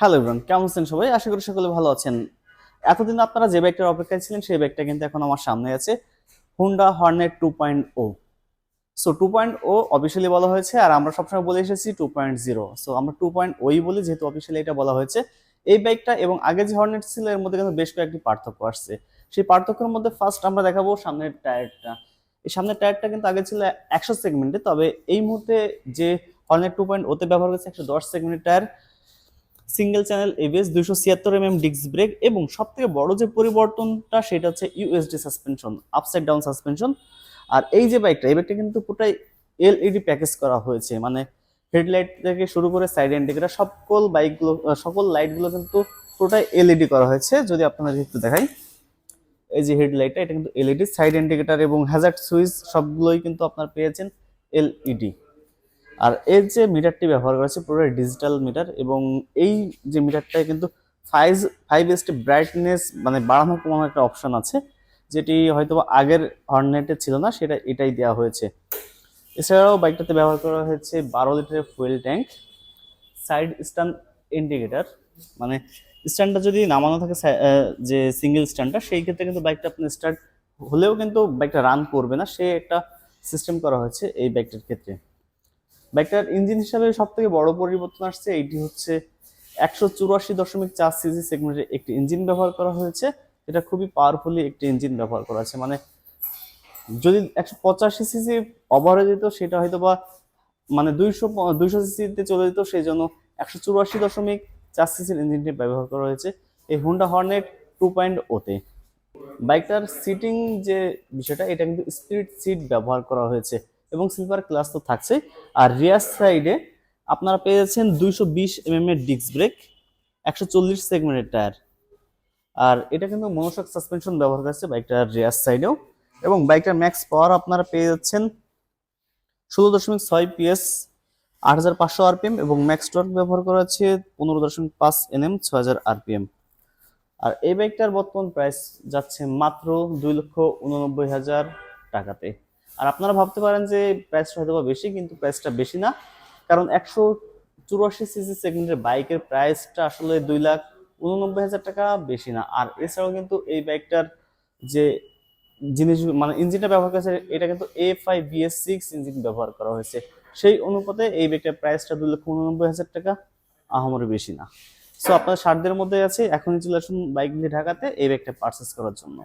Hello everyone কেমন আছেন সবাই? আশা করি সকলে ভালো আছেন। এতদিন আপনারা যে বাইকটার অপেক্ষায় ছিলেন, সেই বাইকটা কিন্তু এখন আমার সামনে আছে। Honda Hornet two point O so two point O officially বলা হয়েছে, আর আমরা সবসময় বলে এসেছি টু পয়েন্ট জিরো সো আমরা টু পয়েন্ট ওই বলি, যেহেতু অফিসিয়ালি এটা বলা হয়েছে। এই বাইকটা এবং আগে যে হর্নেট ছিল, এর মধ্যে কিন্তু বেশ কয়েকটি পার্থক্য আসছে। সেই পার্থক্যের মধ্যে ফার্স্ট আমরা দেখাবো সামনের টায়ারটা এই সামনের টায়ারটা কিন্তু আগে ছিল একশো সেগমেন্টে তবে এই মুহূর্তে যে হর্নেট টু পয়েন্ট ওতে ব্যবহার হয়েছে একশো দশ সেগমেন্টের টায়ার সিঙ্গেল চ্যানেল এবিএস দুইশো ছিয়াত্তর এমএম ডিস্ক ব্রেক এবং সব থেকে বড় যে পরিবর্তনটা সেটা হচ্ছে USD suspension upside down suspension আর এই যে বাইকটা এই বাইকটা কিন্তু পুরোটাই এলইডি প্যাকেজ করা হয়েছে। মানে হেডলাইট থেকে শুরু করে সাইড ইন্ডিকেটার সকল বাইকগুলো সকল লাইটগুলো কিন্তু পুরোটাই এলইডি করা হয়েছে। যদি আপনাদের একটু দেখাই, এই যে হেডলাইটটা এটা কিন্তু এলইডি সাইড ইন্ডিকেটার এবং হ্যাজার্ড সুইচ সবগুলোই কিন্তু আপনার পেয়েছেন এলইডি আর এর যে মিটারটি ব্যবহার করেছে পুরো ডিজিটাল মিটার এবং এই যে মিটারটায় কিন্তু ফাইভ ফাইভ এসটি ব্রাইটনেস মানে বাড়ানো কমানোর একটা অপশন আছে, যেটি হয়তো আগের হর্নেটে ছিল না, সেটা এটাই দেওয়া হয়েছে। এছাড়াও বাইকটাতে ব্যবহার করা হয়েছে বারো লিটারের fuel tank side stand indicator মানে স্ট্যান্ডটা যদি নামানো থাকে যে সিঙ্গেল স্ট্যান্ডটা সেই ক্ষেত্রে কিন্তু বাইকটা আপনি স্টার্ট হলেও কিন্তু বাইকটা রান করবে না, সে একটা সিস্টেম করা হয়েছে এই বাইকটার ক্ষেত্রে। বাইকটার ইঞ্জিন হিসাবে সব থেকে বড় পরিবর্তন আসছে এইটি হচ্ছে একশো চুরাশি দশমিক চার সিজি সেগমেন্টের একটি ইঞ্জিন ব্যবহার করা হয়েছে এটা খুবই পাওয়ারফুলি একটি ইঞ্জিন ব্যবহার করা আছে। মানে যদি একশো পঁচাশি সিসি ওভার যেত, সেটা হয়তো বা মানে দুইশো দুইশো সিসিতে চলে যেত সেই জন্য একশো চুরাশি দশমিক চার সিসির ইঞ্জিনটি ব্যবহার করা হয়েছে এই হুন্ডা হর্নেট টু পয়েন্ট ওতে বাইকটার সিটিং যে বিষয়টা, এটা কিন্তু স্পিড সিট ব্যবহার করা হয়েছে। এবং সিলভার ক্লাস তো থাকছে আর রিয়ার সাইডে আপনারা পেয়ে যাচ্ছেন দুইশো বিশ এমএম এর ডিস্ক ব্রেক একশো চল্লিশ সেগমেন্টের টায়ার আর এটা কিন্তু মনোশক সাসপেনশন ব্যবহার করেছে বাইকটার রিয়ার সাইডেও এবং বাইকটার ম্যাক্স পাওয়ার আপনারা পেয়ে যাচ্ছেন ষোলো দশমিক ছয় পিএস আট হাজার পাঁচশো আরপিএম এবং ম্যাক্স টর্ক ব্যবহার করা হচ্ছে পনেরো দশমিক পাঁচ এনএম ছয় হাজার আরপিএম আর এই বাইকটার বর্তমান প্রাইস যাচ্ছে মাত্র দুই লক্ষ উননব্বই হাজার টাকাতে। আর আপনারা ভাবতে পারেন যে প্রাইসটা হয়তো বেশি, কিন্তু প্রাইসটা বেশি না। কারণ একশো চুরাশি সিসি সেগমেন্টের বাইকের প্রাইসটা আসলে দুই লাখ উননব্বই হাজার টাকা বেশি না। আর এছাড়াও কিন্তু এই বাইকটার যে জিনিস মানে ইঞ্জিনটা ব্যবহার করেছে এটা কিন্তু A five BS six engine ব্যবহার করা হয়েছে। সেই অনুপাতে এই বাইকটার প্রাইসটা দুই লক্ষ উননব্বই হাজার টাকা আহামরি বেশি না। সো আপনার সাধ্যের মধ্যে আছে। এখনই চলে আসুন বাইক নিয়ে ঢাকাতে এই বাইকটা পারচেস করার জন্য।